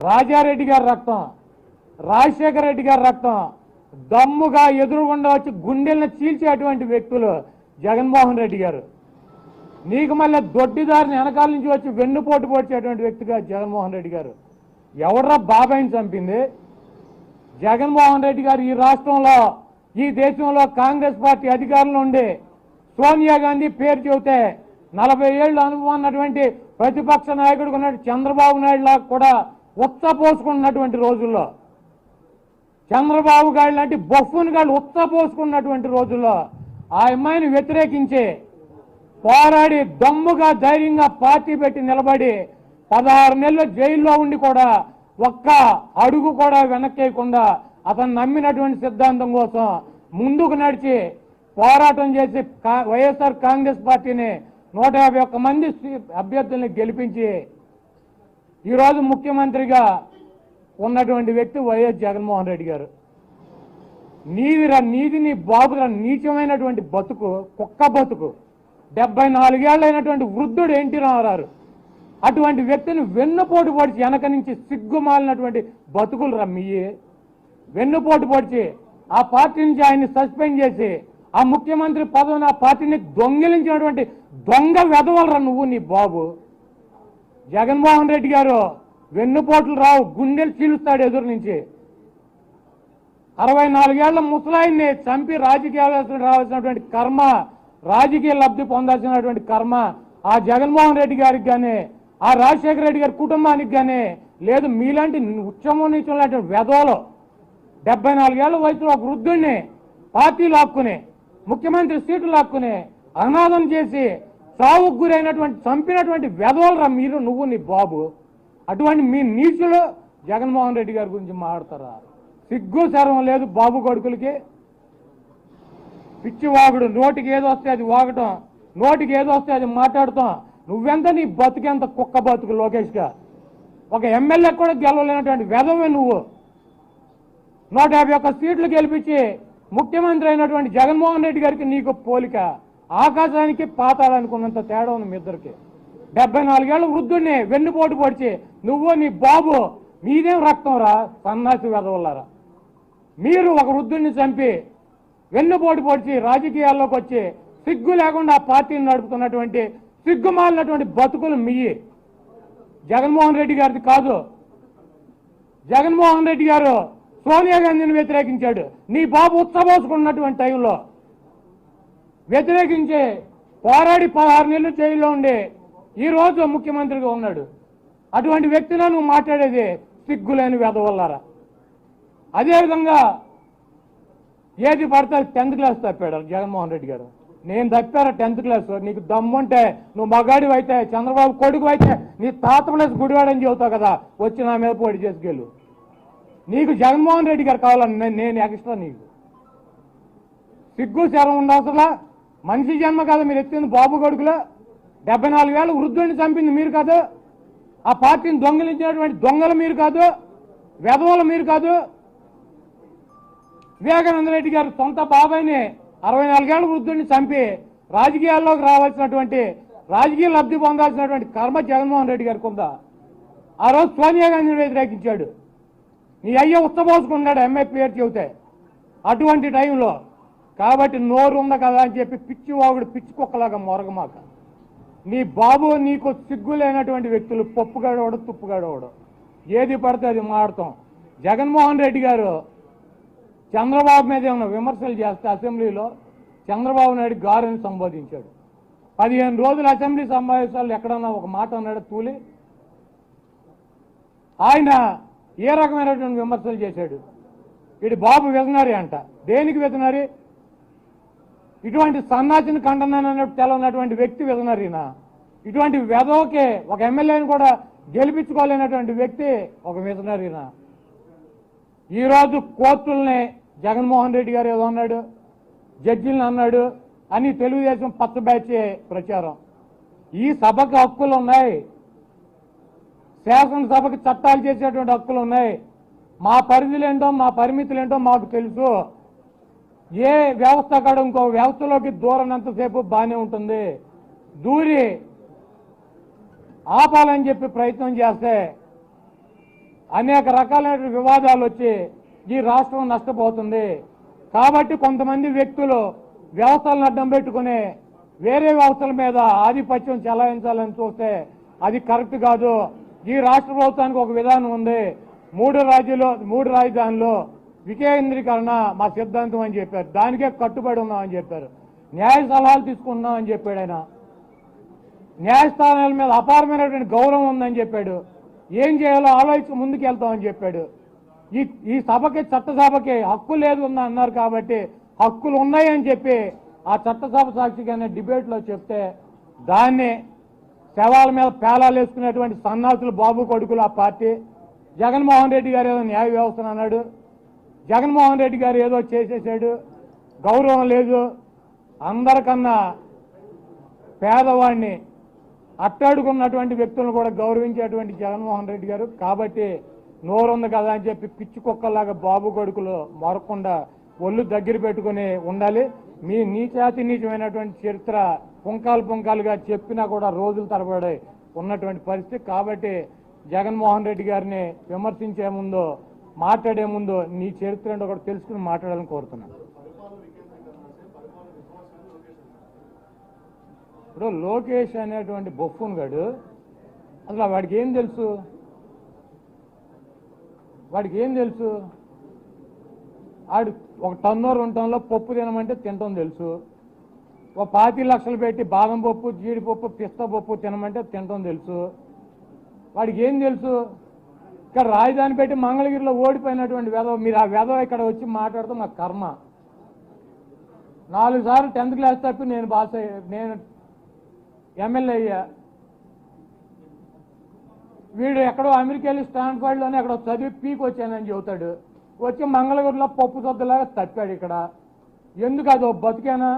రాజారెడ్డి గారి రక్తం రాజశేఖర రెడ్డి గారి రక్తం దమ్ముగా ఎదురుగుండా వచ్చి గుండెలను చీల్చేటువంటి వ్యక్తులు జగన్మోహన్ రెడ్డి గారు. నీకు మళ్ళీ దొడ్డిదారిని వెనకాల నుంచి వచ్చి వెన్నుపోటు పొడిచేటువంటి వ్యక్తిగా జగన్మోహన్ రెడ్డి గారు. ఎవడ్రా బాబాయిని చంపింది? జగన్మోహన్ రెడ్డి గారు ఈ రాష్ట్రంలో ఈ దేశంలో కాంగ్రెస్ పార్టీ అధికారంలో ఉండి సోనియా గాంధీ పేరు చెబితే నలభై ఏళ్ళు అనుభవం ఉన్నటువంటి ప్రతిపక్ష నాయకుడు ఉన్నట్టు చంద్రబాబు నాయుడు లాగా కూడా ఉచ్చపోసుకున్నటువంటి రోజుల్లో. చంద్రబాబు గారు లాంటి బొఫ్ఫుని గాళ్ళు ఉచ్చపోసుకున్నటువంటి రోజుల్లో ఆ అమ్మాయిని వ్యతిరేకించి పోరాడి దమ్ముగా ధైర్యంగా పార్టీ పెట్టి నిలబడి పదహారు నెలలు జైల్లో ఉండి కూడా ఒక్క అడుగు కూడా వెనక్కేయకుండా అతను నమ్మినటువంటి సిద్ధాంతం కోసం ముందుకు నడిచి పోరాటం చేసి వైఎస్ఆర్ కాంగ్రెస్ పార్టీని నూట యాభై ఒక్క మంది అభ్యర్థుల్ని గెలిపించి ఈరోజు ముఖ్యమంత్రిగా ఉన్నటువంటి వ్యక్తి వైఎస్ జగన్మోహన్ రెడ్డి గారు. నీదిరా నీది నీ బాబురా నీచమైనటువంటి బతుకు కుక్క బతుకు డెబ్బై నాలుగేళ్ళైనటువంటి వృద్ధుడు ఎన్టీ రామారావు. అటువంటి వ్యక్తిని వెన్నుపోటు పొడిచి వెనక నుంచి సిగ్గుమాలినటువంటి బతుకులు రమ్మియ్యి వెన్నుపోటు పొడిచి ఆ పార్టీ నుంచి ఆయన్ని సస్పెండ్ చేసి ఆ ముఖ్యమంత్రి పదవిని ఆ పార్టీని దొంగిలించినటువంటి దొంగ వెధవలరా నువ్వు నీ బాబు. జగన్మోహన్ రెడ్డి గారు వెన్నుపోట్లు రావు గుండెలు చీలుస్తాడు ఎదురు నుంచి. అరవై నాలుగేళ్ళ ముసలాయిని చంపి రాజకీయాలు రావాల్సినటువంటి కర్మ రాజకీయ లబ్ధి పొందాల్సినటువంటి కర్మ ఆ జగన్మోహన్ రెడ్డి గారికి కానీ ఆ రాజశేఖర రెడ్డి గారి కుటుంబానికి కానీ లేదు. మీలాంటి ఉచ్చమో నుంచి లాంటి వెధవలు డెబ్బై నాలుగేళ్ళ వయసులో ఒక వృద్ధుడిని పార్టీ లాక్కుని ముఖ్యమంత్రి సీటు లాక్కుని అనాథం చేసి సావుకు గురైనటువంటి చంపినటువంటి వెధవలరా మీరు నువ్వు నీ బాబు? అటువంటి మీ నీచులు జగన్మోహన్ రెడ్డి గారి గురించి మాట్లాడతారా? సిగ్గు శరం లేదు బాబు కొడుకులకి. పిచ్చి వాగుడు నోటికి ఏదో వస్తే అది వాగటం నోటికి ఏదో వస్తే అది మాట్లాడతాం నువ్వెంత నీ బతుకెంత కుక్క బతుకు లోకేష్గా? ఒక ఎమ్మెల్యే కూడా గెలవలేనటువంటి వెధవే నువ్వు. నూట యాభై ఒక్క సీట్లు గెలిపించి ముఖ్యమంత్రి అయినటువంటి జగన్మోహన్ రెడ్డి గారికి నీకు పోలిక. ఆకాశానికి పాతాలనుకున్నంత తేడా ఉంది మీ ఇద్దరికి. డెబ్బై నాలుగేళ్ళ వృద్ధుడిని వెన్నుపోటు పొడిచి నువ్వు నీ బాబు మీదేం రక్తం రా సన్నాసి వెదవల్లారా. మీరు ఒక వృద్ధుడిని చంపి వెన్నుపోటు పొడిచి రాజకీయాల్లోకి వచ్చి సిగ్గు లేకుండా ఆ పార్టీని నడుపుతున్నటువంటి సిగ్గుమాలినటువంటి బతుకులు మీయి జగన్మోహన్ రెడ్డి గారిది కాదు. జగన్మోహన్ రెడ్డి గారు సోనియా గాంధీని వ్యతిరేకించాడు. నీ బాబు ఉత్సవోసుకున్నటువంటి టైంలో వ్యతిరేకించే పోరాడి పదహారు నెలలు జైల్లో ఉండే ఈ రోజు ముఖ్యమంత్రిగా ఉన్నాడు. అటువంటి వ్యక్తిలో నువ్వు మాట్లాడేది సిగ్గులేని వెదవల్లారా అదేవిధంగా ఏది పడితే టెన్త్ క్లాస్ తప్పాడు జగన్మోహన్ రెడ్డి గారు. నేను తప్పారా టెన్త్ క్లాస్? నీకు దమ్ముంటే నువ్వు మగాడివి అయితే చంద్రబాబు కొడుకు అయితే నీ తాత ప్లేస్ గుడివాడని చెబుతావు కదా వచ్చి నా మీద పోటీ చేసుకెళ్ళు. నీకు జగన్మోహన్ రెడ్డి గారు కావాలని నేను- నేను ఎక్స్ట్రా నీకు. సిగ్గు శరం ఉండవసలా మనిషి జన్మ కాదు మీరు ఎత్తింది బాబు కొడుకులో డెబ్బై నాలుగు వేల వృద్ధుడిని చంపింది మీరు కాదు. ఆ పార్టీని దొంగిలించినటువంటి దొంగలు మీరు కాదు. వెధవలు మీరు కాదు. వివేకానంద రెడ్డి గారు సొంత బాబాయిని అరవై నాలుగేళ్ళ వృద్ధుడిని చంపి రాజకీయాల్లోకి రావాల్సినటువంటి రాజకీయ లబ్ధి పొందాల్సినటువంటి కర్మ జగన్మోహన్ రెడ్డి గారికి ఉందా ఆ రోజు సోనియా గాంధీని వ్యతిరేకించాడు. నీ అయ్య ఉత్తపోసుకున్నాడు ఎంఏ పేరు చెబితే. అటువంటి టైంలో కాబట్టి నోరు ఉంది కదా అని చెప్పి పిచ్చి వాగుడు పిచ్చి కుక్కలాగా మొరగమాక. నీ బాబు నీకు సిగ్గులేనటువంటి వ్యక్తులు పప్పుగాడవడు తుప్పుగాడవడు ఏది పడితే అది మాడతాం జగన్మోహన్ రెడ్డి గారు చంద్రబాబు మీద ఏమైనా విమర్శలు చేస్తే అసెంబ్లీలో చంద్రబాబు నాయుడు గారుని సంబోధించాడు. పదిహేను రోజులు అసెంబ్లీ సమావేశాలు ఎక్కడన్నా ఒక మాట అన్నాడు తూలి? ఆయన ఏ రకమైనటువంటి విమర్శలు చేశాడు? వీడి బాబు వెదనారి అంట. దేనికి వెదనారి ఇటువంటి సన్నాసిని ఖండనన్నట్టు తెలవనటువంటి వ్యక్తి వెదనరీనా ఇటువంటి వెదోకే ఒక ఎమ్మెల్యేని కూడా గెలిపించుకోలేనటువంటి వ్యక్తి ఒక వెదనరీనా ఈరోజు కోర్టుల్ని జగన్మోహన్ రెడ్డి గారు ఏదో అన్నాడు జడ్జిలను అన్నాడు అని తెలుగుదేశం పచ్చ బ్యాచ్ ప్రచారం. ఈ సభకు హక్కులు ఉన్నాయి. శాసనసభకు చట్టాలు చేసేటువంటి హక్కులు ఉన్నాయి. మా పరిధులేంటో మా పరిమితులు ఏంటో మాకు తెలుసు. ఏ వ్యవస్థ కాడ ఇంకో వ్యవస్థలోకి దూరనంతసేపు బాగానే ఉంటుంది? దూరి ఆపాలని చెప్పి ప్రయత్నం చేస్తే అనేక రకాలైన వివాదాలు వచ్చి ఈ రాష్ట్రం నష్టపోతుంది. కాబట్టి కొంతమంది వ్యక్తులు వ్యవస్థలను అడ్డం పెట్టుకుని వేరే వ్యవస్థల మీద ఆధిపత్యం చెలాయించాలని చూస్తే అది కరెక్ట్ కాదు. ఈ రాష్ట్ర ప్రభుత్వానికి ఒక విధానం ఉంది. మూడు రాజ్యాలు మూడు రాజధానులు వికేంద్రీకరణ మా సిద్ధాంతం అని చెప్పారు. దానికే కట్టుబడి ఉన్నామని చెప్పారు. న్యాయ సలహాలు తీసుకుంటున్నామని చెప్పాడు ఆయన. న్యాయస్థానాల మీద అపారమైనటువంటి గౌరవం ఉందని చెప్పాడు. ఏం చేయాలో ఆలోచించి ముందుకు వెళ్తామని చెప్పాడు. ఈ ఈ సభకి చట్టసభకి హక్కు లేదు ఉందని అన్నారు కాబట్టి హక్కులు ఉన్నాయని చెప్పి ఆ చట్టసభ సాక్షిగానే డిబేట్లో చెప్తే దాన్ని శవాల మీద పేలాలు వేసుకునేటువంటి సన్నాసులు బాబు కొడుకులు ఆ పార్టీ. జగన్మోహన్ రెడ్డి గారు ఏదో న్యాయ వ్యవస్థను అన్నాడు. జగన్మోహన్ రెడ్డి గారు ఏదో చేసేసాడు. గౌరవం లేదు. అందరికన్నా పేదవాడిని అట్టాడుకున్నటువంటి వ్యక్తులను కూడా గౌరవించేటువంటి జగన్మోహన్ రెడ్డి గారు. కాబట్టి నోరుంది కదా అని చెప్పి పిచ్చి కుక్కలాగా బాబు కొడుకులు మరకుండా ఒళ్ళు దగ్గర పెట్టుకుని ఉండాలి. మీ నీచాతి నీచమైనటువంటి చరిత్ర పుంకాలు పుంకాలుగా చెప్పినా కూడా రోజులు తరబడి ఉన్నటువంటి పరిస్థితి. కాబట్టి జగన్మోహన్ రెడ్డి గారిని విమర్శించే ముందు మాట్లాడే ముందు నీ చరిత్ర ఏంటో కూడా తెలుసుకుని మాట్లాడాలని కోరుతున్నాను. ఇప్పుడు లోకేష్ అనేటువంటి బొఫ్ఫున్ గడు అసలు వాడికి ఏం తెలుసు? వాడికి ఏం తెలుసు? ఆడు ఒక టన్నోర్ ఉండటంలో పప్పు తినమంటే తినటం తెలుసు. ఒక పాతి లక్షలు పెట్టి బాదం పప్పు జీడిపప్పు పిస్తా పప్పు తినమంటే తినటం తెలుసు. వాడికి ఏం తెలుసు? ఇక్కడ రాజధాని పెట్టి మంగళగిరిలో ఓడిపోయినటువంటి వేదవ మీరు ఆ వేదవ ఇక్కడ వచ్చి మాట్లాడతాం మా కర్మ. నాలుగు సార్లు టెన్త్ క్లాస్ తప్పి నేను పాస్ నేను ఎమ్మెల్యే అయ్యా. వీడు ఎక్కడో అమెరికా వెళ్ళి స్టాన్ఫర్డ్లోనే ఎక్కడో చదివి పీక్ వచ్చానని చెబుతాడు. వచ్చి మంగళగిరిలో పప్పు సొద్దులాగా తప్పాడు ఇక్కడ. ఎందుకు అదో బతికేనా?